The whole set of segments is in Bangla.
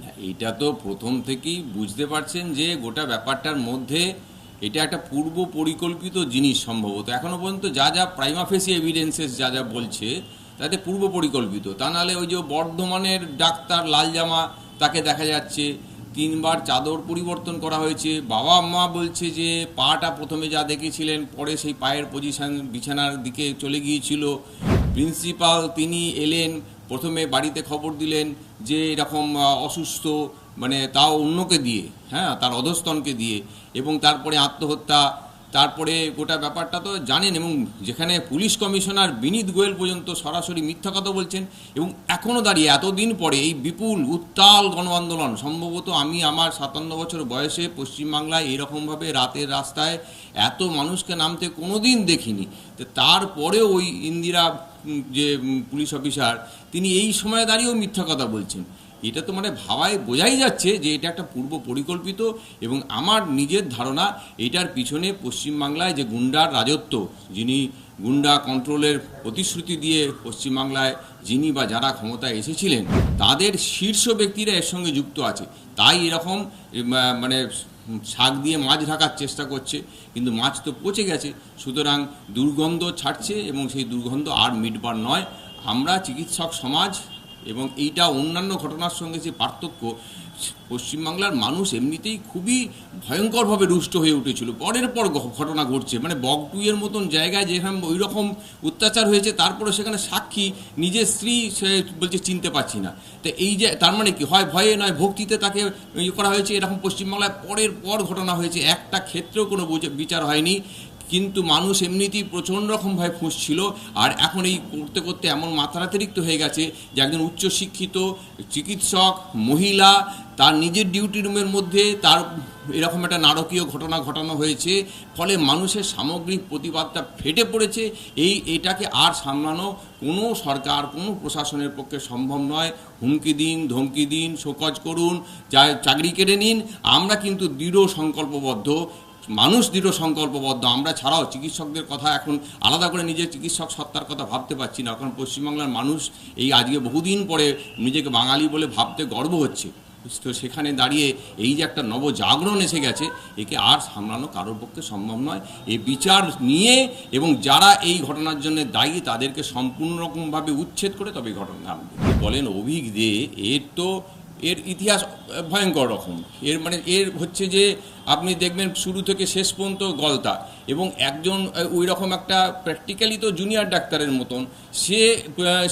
না এইটা তো প্রথম থেকেই বুঝতে পারছেন যে গোটা ব্যাপারটার মধ্যে এটা একটা পূর্ব পরিকল্পিত জিনিস সম্ভবত। এখনও পর্যন্ত যা যা প্রাইমাফেসি এভিডেন্সেস যা যা বলছে, তাতে পূর্ব পরিকল্পিত। তা নাহলে ওই যে বর্ধমানের ডাক্তার লাল জামা, তাকে দেখা যাচ্ছে। তিনবার চাদর পরিবর্তন করা হয়েছে। বাবা মা বলছে যে পাটা প্রথমে যা দেখেছিলেন, পরে সেই পায়ের পজিশন বিছানার দিকে চলে গিয়েছিল। প্রিন্সিপাল তিনি এলেন প্রথমে বাড়িতে খবর দিলেন যে এরকম অসুস্থ মানে তাও অন্যকে দিয়ে হ্যাঁ তার অধস্তনকে দিয়ে এবং তারপরে আত্মহত্যা তারপরে গোটা ব্যাপারটা তো জানেন এবং যেখানে পুলিশ কমিশনার বিনীত গোয়েল পর্যন্ত সরাসরি মিথ্যা কথা বলছেন এবং এখনও দাঁড়িয়ে এতদিন পরে এই বিপুল, উত্তাল গণ আন্দোলন সম্ভবত আমি আমার সাতান্ন বছর বয়সে পশ্চিমবাংলায় এরকমভাবে রাতের রাস্তায় এত মানুষকে নামতে কোনোদিন দেখিনি। তো তারপরেও ওই ইন্দিরা যে পুলিশ অফিসার, তিনি এই সময় দাঁড়িয়েও মিথ্যা কথা বলছেন। এটা তো মানে ভাবায় বোঝাই যাচ্ছে যে এটা একটা পূর্ব পরিকল্পিত এবং আমার নিজের ধারণা এটার পিছনে পশ্চিমবাংলায় যে গুন্ডার রাজত্ব, যিনি গুন্ডা কন্ট্রোলের প্রতিশ্রুতি দিয়ে পশ্চিমবাংলায় যিনি বা যারা ক্ষমতায় এসেছিলেন, তাদের শীর্ষ ব্যক্তিরা এর সঙ্গে যুক্ত আছে। তাই এরকম মানে শাক দিয়ে মাছ ঢাকার চেষ্টা করছে, কিন্তু মাছ তো পচে গেছে। সুতরাং দুর্গন্ধ ছাড়ছে এবং সেই দুর্গন্ধ আর মিটবার নয়। আমরা চিকিৎসক সমাজ এবং এইটা অন্যান্য ঘটনার সঙ্গে যে পার্থক্য, পশ্চিমবাংলার মানুষ এমনিতেই খুবই ভয়ঙ্করভাবে রুষ্ট হয়ে উঠেছিল। পরের পর ঘটনা ঘটছে। মানে বগটুইয়ের মতন জায়গায় যেখানে ওই রকম অত্যাচার হয়েছে, তারপরে সেখানে সাক্ষী নিজের স্ত্রী সে বলছে, চিনতে পারছি না। তো এই যে, তার মানে কি? হয় ভয়ে নয়? ভক্তিতে তাকে ইয়ে করা হয়েছে এরকম পশ্চিমবাংলায় পরের পর ঘটনা হয়েছে। একটা ক্ষেত্রেও কোনো বিচার হয়নি। কিন্তু মানুষ এমনিতেই প্রচণ্ড রকমভাবে ফুঁসছিল আর এখন এই করতে করতে এমন মাত্রাতিরিক্ত হয়ে গেছে যে একজন উচ্চশিক্ষিত চিকিৎসক, মহিলা, তার নিজের ডিউটি রুমের মধ্যে তার এরকম একটা নারকীয় ঘটনা ঘটানো হয়েছে, ফলে মানুষের সামগ্রিক প্রতিবাদটা ফেটে পড়েছে। এই, এটাকে আর সামলানো কোনো সরকার, কোনো প্রশাসনের পক্ষে সম্ভব নয়। হুমকি দিন, ধমকি দিন, শোকজ করুন চাকরি কেড়ে নিন। আমরা কিন্তু দৃঢ় সংকল্পবদ্ধ। মানুষ দৃঢ় সংকল্পবদ্ধ। আমরা ছাড়াও চিকিৎসকদের কথা এখন আলাদা করে নিজের চিকিৎসক সত্তার কথা ভাবতে পারছি না। কারণ পশ্চিমবাংলার মানুষ এই আজকে বহুদিন পরে নিজেকে বাঙালি বলে ভাবতে গর্ব হচ্ছে। তো সেখানে দাঁড়িয়ে এই যে একটা নবজাগরণ এসে গেছে, একে আর সামলানো কারোর পক্ষে সম্ভব নয়। এই বিচার নিয়ে এবং যারা এই ঘটনার জন্য দায়ী, তাদেরকে সম্পূর্ণ রকমভাবে উচ্ছেদ করে তবে ঘটনা বলেন অভিক দে, এর তো এর ইতিহাস ভয়ঙ্কর রকম। এর মানে এর হচ্ছে যে, আপনি দেখবেন শুরু থেকে শেষ পর্যন্ত গলতা এবং একজন ওই রকম একটা প্র্যাকটিক্যালি তো জুনিয়র ডাক্তারের মতন, সে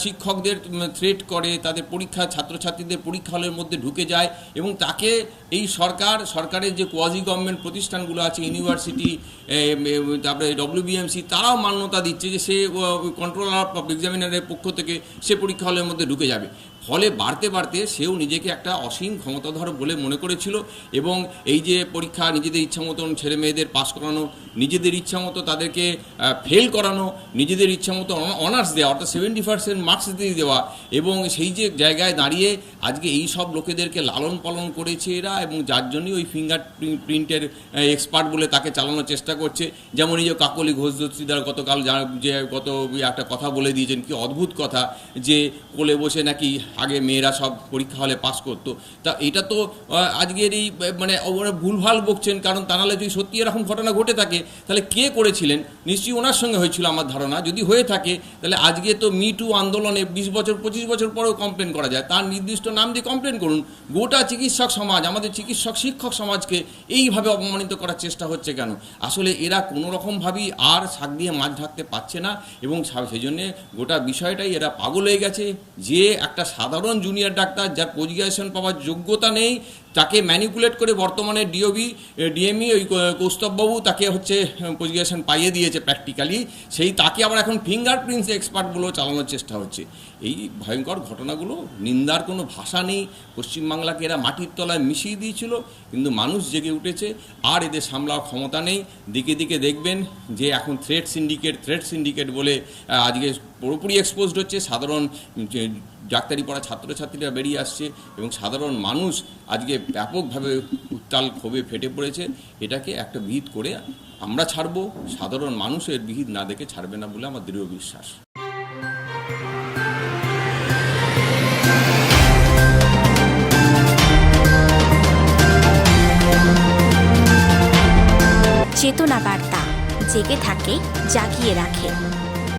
শিক্ষকদের থ্রেট করে, তাদের পরীক্ষা, ছাত্রছাত্রীদের পরীক্ষা হলের মধ্যে ঢুকে যায় এবং তাকে এই সরকার, সরকারের যে কোয়াজি গভর্নমেন্ট প্রতিষ্ঠানগুলো আছে ইউনিভার্সিটি তারপরে ডব্লিউবিএমসি তারাও মান্যতা দিচ্ছে যে সে কন্ট্রোলার অফ এক্সামিনারের পক্ষ থেকে সে পরীক্ষা হলের মধ্যে ঢুকে যাবে। ফলে বাড়তে বাড়তে সেও নিজেকে একটা অসীম ক্ষমতাধর বলে মনে করেছিল এবং এই যে পরীক্ষা নিজেদের ইচ্ছা মতন ছেলে মেয়েদের পাস করানো, নিজেদের ইচ্ছা মতো তাদেরকে ফেল করানো, নিজেদের ইচ্ছা মতো অনার্স দেওয়া, অর্থাৎ সেভেন্টি পার্সেন্ট মার্কস দিয়ে দেওয়া এবং সেই যে জায়গায় দাঁড়িয়ে আজকে এই সব লোকেদেরকে লালন পালন করেছে এরা এবং যার জন্যই ওই ফিঙ্গার প্রিন্টের এক্সপার্ট বলে তাকে চালানোর চেষ্টা করছে। যেমন এই যে কাকলি ঘোষ দস্তিদার গতকাল যা- যে গত একটা কথা বলে দিয়েছেন, কি অদ্ভুত কথা যে কোলে বসে নাকি আগে মেয়েরা সব পরীক্ষা হলে পাস করতো। তা এটা তো আজকের এই মানে ওরা ভুলভাল বকছেন, কারণ তা নাহলে যদি সত্যি এরকম ঘটনা ঘটে থাকে, তাহলে কে করেছিলেন? নিশ্চয়ই ওনার সঙ্গে হয়েছিল আমার ধারণা। যদি হয়ে থাকে, তাহলে আজকে তো মি টু আন্দোলনে বিশ বছর, পঁচিশ বছর পরেও কমপ্লেন করা যায়। তার নির্দিষ্ট নাম দিয়ে কমপ্লেন করুন। গোটা চিকিৎসক সমাজ, আমাদের চিকিৎসক, শিক্ষক সমাজকে এইভাবে অপমানিত করার চেষ্টা হচ্ছে কেন? আসলে এরা কোনো রকমভাবেই আর শাক দিয়ে মাছ ঢাকতে পারছে না এবং সেই জন্যে গোটা বিষয়টাই এরা পাগল হয়ে গেছে। যে একটা সাধারণ জুনিয়র ডাক্তার যার পজিশন পাওয়ার যোগ্যতা নেই, তাকে ম্যানিপুলেট করে বর্তমানে ডিওবি ডিএমই ওই, কৌ- কৌস্তববাবু তাকে হচ্ছে পজিশন পাইয়ে দিয়েছে প্র্যাকটিক্যালি সেই তাকে আবার এখন ফিঙ্গারপ্রিন্টস এক্সপার্টগুলো চালানোর চেষ্টা হচ্ছে। এই ভয়ঙ্কর ঘটনাগুলো, নিন্দার কোনো ভাষা নেই। পশ্চিমবাংলাকে এরা মাটির তলায় মিশিয়ে দিয়েছিল, কিন্তু মানুষ জেগে উঠেছে। আর এদের সামলার ক্ষমতা নেই। দিকে দিকে দেখবেন যে এখন থ্রেড সিন্ডিকেট থ্রেড সিন্ডিকেট বলে আজকে পুরোপুরি এক্সপোজড হচ্ছে। সাধারণ ডাক্তারি পড়া ছাত্রছাত্রীরা বেরিয়ে আসছে এবং সাধারণ মানুষ আজকে ব্যাপকভাবে উত্তাল ক্ষোভে ফেটে পড়েছে। এটাকে একটা বিহিত করে আমরা ছাড়ব, সাধারণ মানুষের বিহিত না দেখে ছাড়বে না বলে আমার দৃঢ় বিশ্বাস। চেতনা বার্তা, জেগে থাকে, জাগিয়ে রাখে।